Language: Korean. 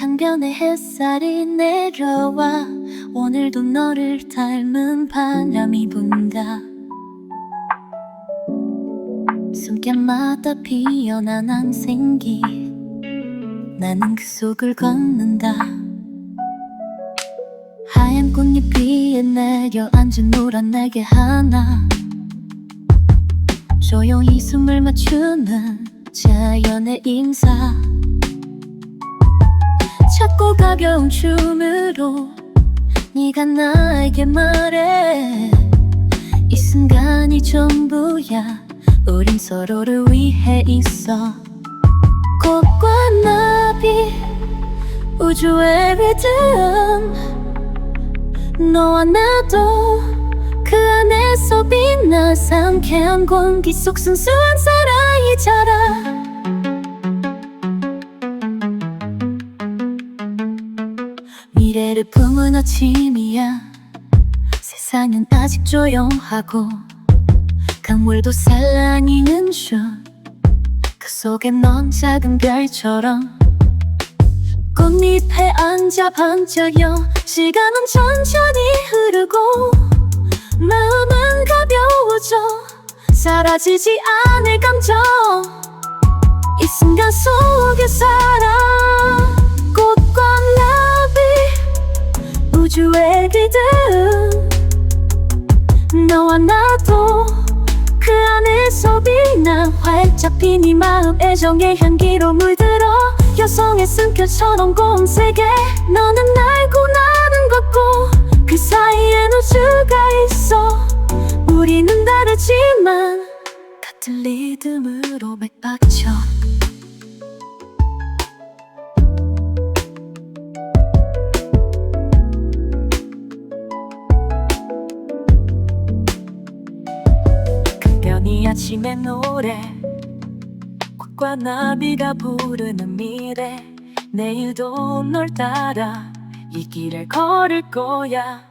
강변에 햇살이 내려와 오늘도 너를 닮은 바람이 분다. 숨결마다 피어난 항생기 나는 그 속을 걷는다. 하얀 꽃잎 위에 내려앉은 노란 날개 하나. 조용히 숨을 맞추는 자연의 인사 작고 가벼운 춤으로 네가 나에게 말해. 이 순간이 전부야. 우린 서로를 위해 있어. 꽃과 나비 우주의 리듬. 너와 나도 그 안에서 빛나 상쾌한 공기 속 순수한 사랑이 자라 미래를 품은 아침이야. 세상은 아직 조용하고 강물도 살랑이는 춤그 속에 넌 작은 별처럼 꽃잎에 앉아 반짝여 시간은 천천히 흐르고 마음은 가벼워져 사라지지 않을 감정 이 순간 속에 살 우주의 리듬 너와 나도 그 안에서 빛나 활짝 핀 이 마음 애정의 향기로 물들어 여성의 숨결처럼 공세게. 너는 날고 나는 걷고 그 사이엔 우주가 있어. 우리는 다르지만 같은 리듬으로 맥박쳐 강변이 아침의 노래. 꽃과 나비가 부르는 미래. 내일도 널 따라 이 길을 걸을 거야